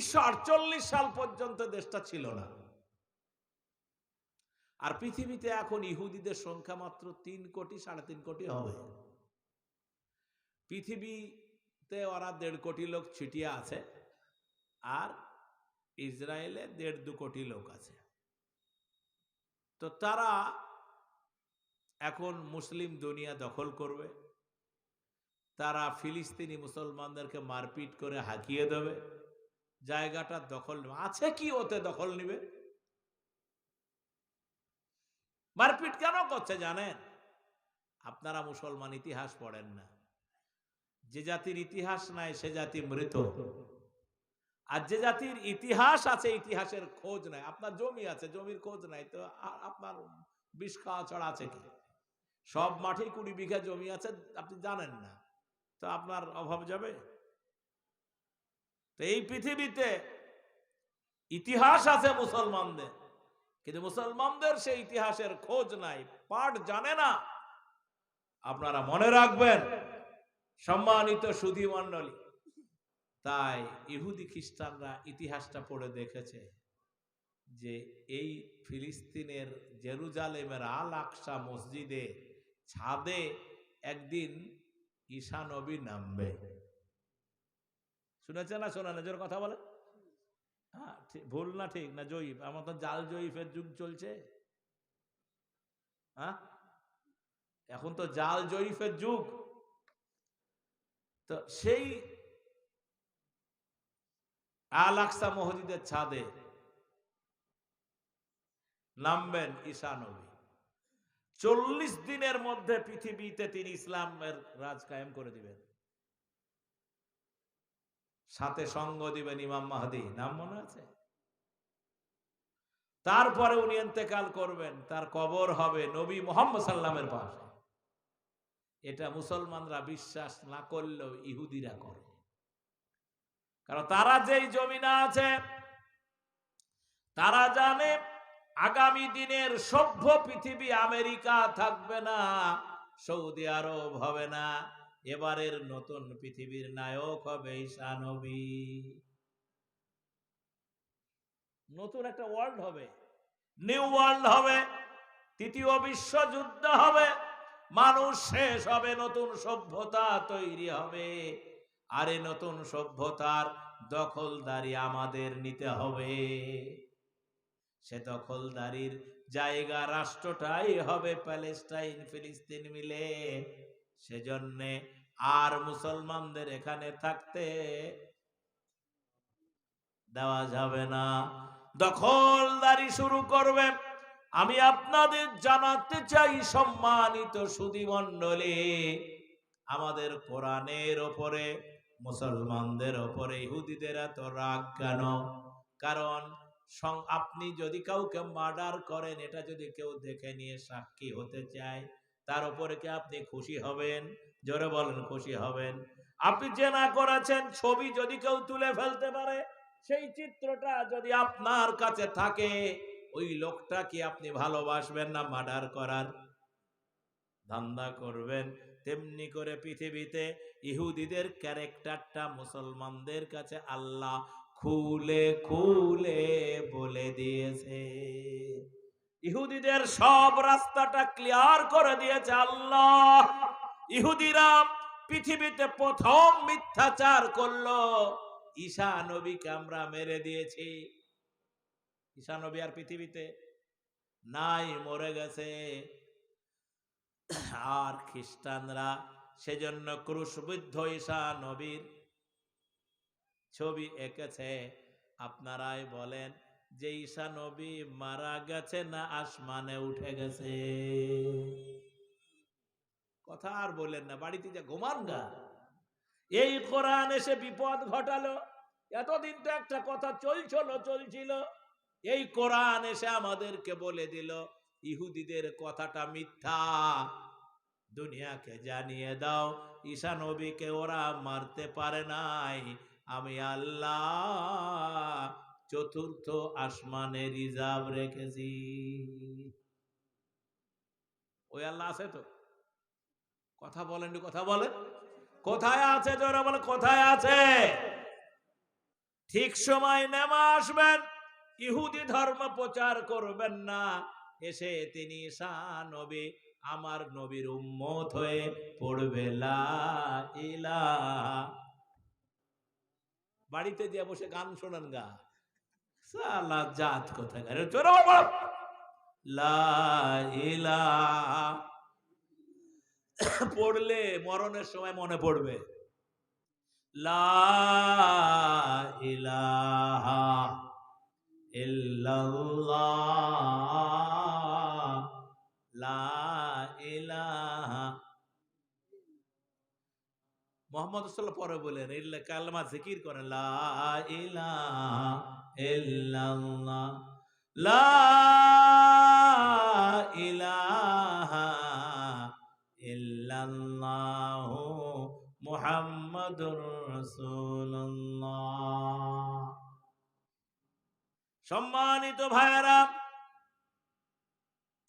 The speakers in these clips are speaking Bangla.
উনিশশো সাল পর্যন্ত দেশটা ছিল না। আর পৃথিবীতে এখন ইহুদিদের সংখ্যা মাত্র তিন কোটি, সাড়ে তিন কোটি হবে। পৃথিবীতে ওরা দেড় কোটি লোক ছিটিয়ে আছে, আর ইসরায়েলে দেড় দু কোটি লোক আছে। তো তারা এখন মুসলিম দুনিয়া দখল করবে। তারা ফিলিস্তিনি মুসলমানদেরকে মারপিট করে হাঁকিয়ে দেবে। জায়গাটা দখল নেবে। আছে কি ওতে দখল নিবে? মারপিট কেন করছে জানেন? আপনারা মুসলমান ইতিহাস পড়েন না। যে জাতির ইতিহাস নাই, সে জাতি মৃত। আর যে জাতির ইতিহাস আছে, ইতিহাসের খোঁজ নাই। আপনার জমি আছে, জমির খোঁজ নাই, তো আপনার বিষ খাওয়া ছড়া আছে কি? সব মাঠে কুড়ি বিঘা জমি আছে, আপনি জানেন না। তো আপনার অভাব যাবে? তো এই পৃথিবীতে ইতিহাস আছে মুসলমানদের, কিন্তু মুসলমানদের সেই ইতিহাসের খোঁজ নাই, পাঠ জানে না। আপনারা মনে রাখবেন, সম্মানিত সুধী মণ্ডলী, তাই ইহুদি খ্রিস্টানরা ইতিহাসটা পড়ে দেখেছে যে এই ফিলিস্তিনের জেরুজালেমের আল আকসা মসজিদে ছাদে একদিন ঈশা নবী নামবে। শুনেছে না শোনা নিজের কথা বলে হ্যাঁ ভুল না ঠিক? না জয়ীফ? আমার তো জাল জয়ীফের যুগ চলছে। হ্যাঁ? এখন তো জাল জয়ীফের যুগ। তো সেই আল আকসা মসজিদের ছাদে নামবেন ঈশা নবী। চল্লিশ দিনের মধ্যে পৃথিবীতে তিনি ইসলামের রাজ কায়েম করে দিবেন। সাথে সঙ্গ দিবেন ইমাম মাহদি। নাম মনে আছে? তারপরে উনি এতেকাল করবেন, তার কবর হবে নবী মোহাম্মদ সাল্লামের পাশে। এটা মুসলমানরা বিশ্বাস না করলেও ইহুদিরা করে। কারণ তারা যেই জমিনা আছে, তারা জানে আগামী দিনের সভ্য পৃথিবী আমেরিকা থাকবে না, সৌদি আরব হবে না। এবারের নতুন পৃথিবীর নায়ক হবে ঈশা নবী। নতুন একটা ওয়ার্ল্ড হবে। নিউ ওয়ার্ল্ড হবে। তৃতীয় বিশ্বযুদ্ধ হবে। মানুষ শেষ হবে, নতুন সভ্যতা তৈরি হবে। আর নতুন সভ্যতার দখলদারি আমাদের নিতে হবে। সে দখলদারির জায়গা রাষ্ট্রটাই হবে প্যালেস্টাইন ফিলিস্তিন মিলে। সেজন্যে আর মুসলমানদের এখানে থাকতে দেওয়া যাবে না। দখলদারি শুরু করবে। আমি আপনাদের জানাতে চাই, সম্মানিত সুদী মণ্ডলী আমাদের কোরআনের ওপরে, মুসলমানদের ওপরে, ইহুদিদের এত রাগ কেন? কারণ আপনি যদি কাউকে মার্ডার করেন, এটা যদি কেউ দেখে নিয়ে সাক্ষী হতে চায় তার উপরে কি আপনি খুশি হবেন? জোরে বলেন, খুশি হবেন। আপনি জেনা করেছেন, ছবি যদি কেউ তুলে ফেলতে পারে, সেই চিত্রটা যদি আপনার কাছে থাকে, ওই লোকটা কি আপনি ভালোবাসবেন না মার্ডার করার? ধান্দা করবেন। তেমনি করে পৃথিবীতে ইহুদিদের ক্যারেক্টারটা মুসলমানদের কাছে আল্লাহ খুলে খুলে বলে দিয়েছে। ইহুদিদের সব রাস্তাটা ক্লিয়ার করে দিয়েছে আল্লাহ। ইহুদিরা পৃথিবীতে প্রথম মিথ্যাচার করল। ঈশা নবীকে আমরা মেরে দিয়েছি। ঈশা নবী আর পৃথিবীতে নাই, মরে গেছে। আর খ্রিস্টানরা সেজন্য ক্রুশবিদ্ধ ঈশা নবীর ছবি এঁকেছে। আপনারাই বলেন যে ঈশা নবী মারা গেছে না আসমানে উঠে গেছে? কথা আর বললেন না, বাড়িতে যে ঘুমান গা। এই কোরআন এসে বিপদ ঘটালো, এতদিন তো একটা কথা চলছিল চলছিল। এই কোরআন এসে আমাদেরকে বলে দিল, ইহুদিদের কথাটা মিথ্যা। দুনিয়াকে জানিয়ে দাও, ঈশা নবীকে ওরা মারতে পারে নাই। আমি আল্লাহ চতুর্থ আসমানে রিজার্ভ রেখেছি। ওই আল্লাহ আছে তো? কথা বলেন কথা বলেন। কোথায় আছে জোরে বলে কোথায় আছে? ঠিক সময় নেমা আসবেন, ইহুদি ধর্ম প্রচার করবেন না। এসে তিনি নবী, আমার নবীর উম্মত হয়ে পড়বে বাড়িতে যে বসে গান শোনান গা। জাত কোথায় পড়লে মরণের সময় মনে পড়বে। লা ইলাহা ইল্লাল্লাহ। লা মোহাম্মদ সাল্লাল্লাহু পরে বলেন, ইল্লা কালমা জিকির করেন, লা লা ইলাহা সম্মানিত ভাইয়েরা,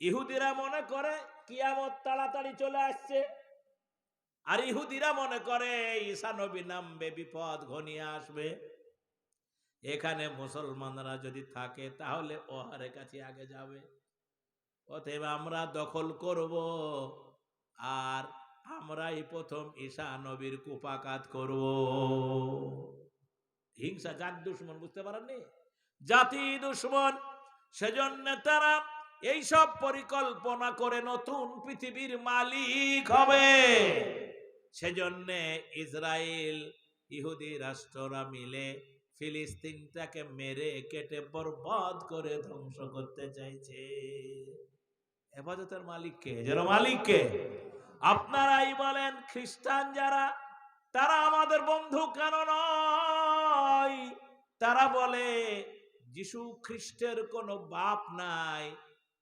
ইহুদিরা মনে করে কিয়ামত তাড়াতাড়ি চলে আসছে। আর ইহুদিরা মনে করে, ঈসা নবী নামবে বিপদ ঘনিয়ে আসবে। এখানে মুসলমানরা যদি থাকে, তাহলে ওহারে কাছে আগে যাবে। অতএব আমরা দখল করব আর আমরাই প্রথম ঈশা নবীর কুপাকাত করব। হিংসা, জাত দুশ্মন, বুঝতে পারেননি? জাতি দুশ্মন, সেজন্য তারা এইসব পরিকল্পনা করে নতুন পৃথিবীর মালিক হবে। সেজন্য ইসরায়েল ইহুদি রাষ্ট্ররা মিলে ফিলিস্তিনটাকে মেরে কেটে বরবাদ করে ধ্বংস করতে চাইছে। হেফাজতের মালিককে মালিককে আপনারাই বলেন, খ্রিস্টান যারা, তারা আমাদের বন্ধু কেন নয়? তারা বলে, যিশু খ্রিস্টের কোনো বাপ নাই,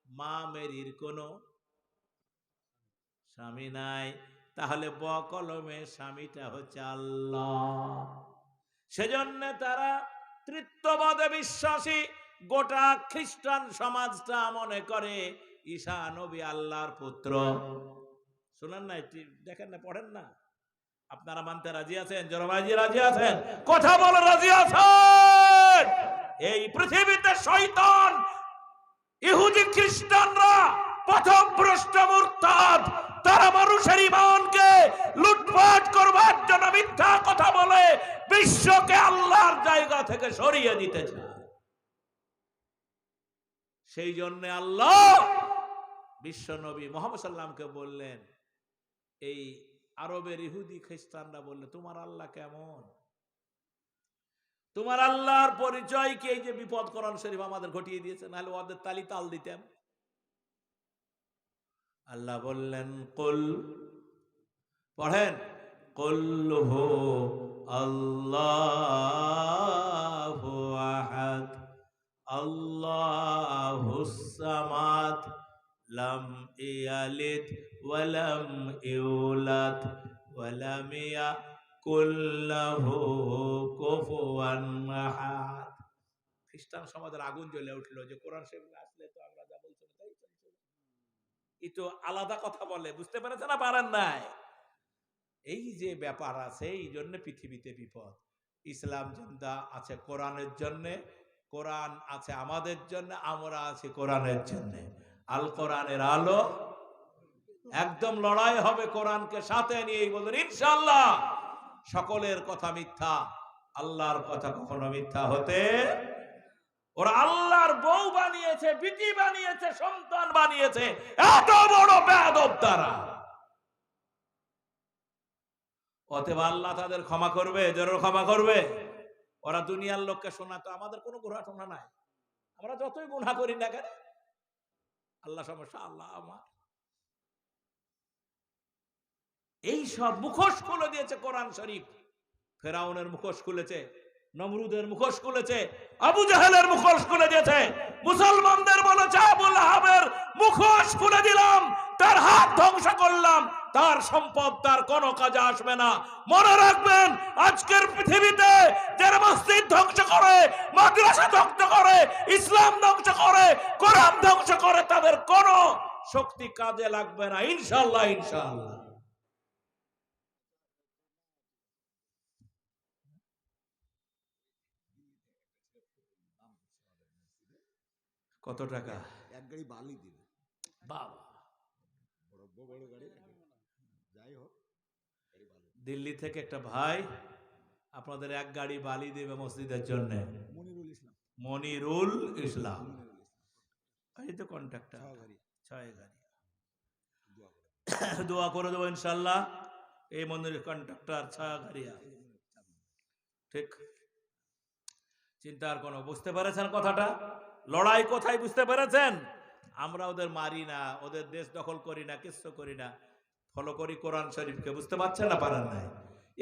মা মেরির কোনো স্বামী নাই। তাহলে ব কলমে স্বামীটা হচ্ছে আল্লাহ। সেজন্য তারা তৃত্ববাদে বিশ্বাসী, গোটা খ্রিস্টান সমাজটা মনে করে, ঈশা নবী আল্লাহর পুত্র। শোনেন না এটি দেখেন না, পড়েন না। আপনারা মানতে রাজি আছেন? জরবাজি রাজি আছেন? কথা বলে রাজি আছেন? এই পৃথিবীতে শয়তান, ইহুদি খ্রিস্টানরা প্রথম ভ্রষ্ট মুরতাদ তারা মানুষের ইমানকে লুটপাট করবার জন্য মিথ্যা কথা বলে, বিশ্বকে আল্লাহর জায়গা থেকে সরিয়ে দিতে সেই জন্য আল্লাহ বিশ্ব নবী মোহাম্মদ সাল্লামকে বললেন, এই আরবের ইহুদি খ্রিস্টানরা বললে, তোমার আল্লাহ কেমন? তোমার আল্লাহর পরিচয় কি এই যে বিপদ কোরআন শরীফ আমাদের ঘটিয়ে দিয়েছে, নাহলে ওদের তালি তাল দিতাম। আল্লাহ বললেন, কুল পড়েন কুল হো আল্লাহ আহাদ আল্লাহুস সামাদ, লাম ইয়ালিদ ওয়ালাম ইউলাদ ওয়ালাম ইয়াকুল লাহু কুফুয়ান আহাদ। খ্রিস্টান সমাজের আগুন জ্বলে উঠল যে কোরআন শরীফ আসলে তো আমরা যা বলছি তাই তো আলাদা কথা বলে, বুঝতে পেরেছে না? পারেন নাই। এই যে ব্যাপার আছে, এই জন্য পৃথিবীতে বিপদ। ইসলাম জিন্দা আছে কোরআনের জন্যে, কোরআন আছে আমাদের জন্য, আমরা আছি কোরআনের জন্য। আল কোরআনের আলো একদম লড়াই হবে কোরআনকে সাথে নিয়ে বলুন ইনশাল্লাহ সকলের কথা মিথ্যা, আল্লাহর কথা কখনো মিথ্যা হতে ওরা আল্লাহর বউ বানিয়েছে, বিটি বানিয়েছে, সন্তান বানিয়েছে। এত বড় বেদব তারা। অতএব আল্লাহ তাদের ক্ষমা করবে যারা ক্ষমা করবে। ওরা দুনিয়ার লোককে শোনা, তো আমাদের কোনো গুণা টোনা নাই। আমরা যতই গুণা করি না কেন, আল্লাহ সমস্যা, আল্লাহ আমার। এই সব মুখোশ খুলে দিয়েছে কোরআন শরীফ। ফেরাউনের মুখোশ খুলেছে নমরুদের মুখোশ খুলেছে, আবু জাহেলের মুখোশ খুলে দিয়েছে, মুসলমানদের বলেছে আবুল আহাবের মুখোশ খুলে দিলাম, তার হাত ধ্বংস করলাম, তার সম্পদ, তার কোনো কাজে আসবে না। মনে রাখবেন, আজকের পৃথিবীতে যারা মসজিদ ধ্বংস করে, মাদ্রাসা ধ্বংস করে, ইসলাম ধ্বংস করে, কোরআন ধ্বংস করে, তাদের কোনো শক্তি কাজে লাগবে না। ইনশাল্লাহ ইনশাল্লাহ কত টাকা? এক গাড়ি বালি দিবে বাবা। বড় বড় গাড়ি যাই হোক দিল্লি থেকে একটা ভাই আপনাদের এক গাড়ি বালি দেবে মসজিদের জন্য। মনিরুল ইসলাম। মনিরুল ইসলাম। এই তো কন্ট্রাক্টর ছয় গাড়ি। দোয়া করে। দেবো ইনশাল্লাহ। এই মন্দিরের কন্ট্রাক্টর ছয় নেই। ঠিক? চিন্তার কোনো বুঝতে পেরেছেন কথাটা? লড়াই কোথায় বুঝতে পেরেছেন? আমরা ওদের মারি না, ওদের দেশ দখল করি না, কিচ্ছু করি না। ফলো করি কোরআন শরীফকে, বুঝতে পারছেন না পারেন নাই?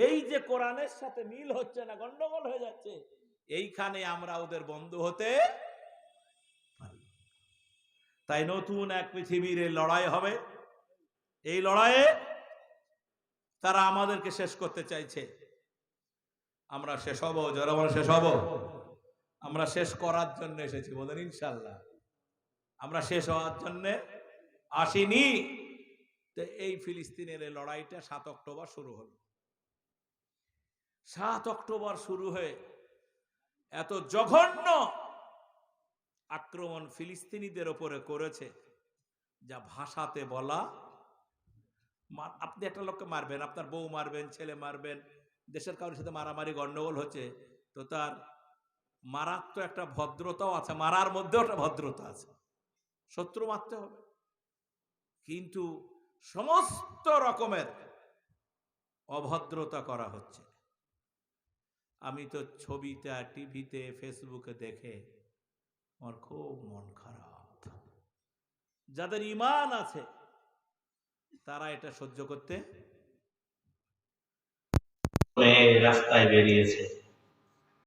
এই যে কোরআনের সাথে মিল হচ্ছে না, গন্ডগোল হয়ে যাচ্ছে, এইখানে আমরা ওদের বন্ধু হতে পারি তাই নতুন এক পৃথিবীর লড়াই হবে। এই লড়াইয়ে তারা আমাদেরকে শেষ করতে চাইছে। আমরা শেষ হব আমরা শেষ হব। আমরা শেষ করার জন্য এসেছি বলেন ইনশাল্লাহ আমরা শেষ হওয়ার জন্য আসিনি। তো এই ফিলিস্তিনের এই লড়াইটা সাত অক্টোবর শুরু হলো। সাত অক্টোবর শুরু হয়ে এত জঘন্য আক্রমণ ফিলিস্তিনিদের ওপরে করেছে, যা ভাষাতে বলা আপনি একটা লোককে মারবেন, আপনার বউ মারবেন, ছেলে মারবেন, দেশের কারোর সাথে মারামারি গন্ডগোল হচ্ছে, তো তার মারার তো একটা ভদ্রতাও আছে, মারার মধ্যেও একটা ভদ্রতা আছে। শত্রু মারতে হবে। কিন্তু সমস্ত রকমের অভদ্রতা করা হচ্ছে। আমি তো ছবিতে টিভিতে, ফেসবুকে দেখে আমার খুব মন খারাপ। যাদের ইমান আছে, তারা এটা সহ্য করতে রাস্তায় বেরিয়েছে।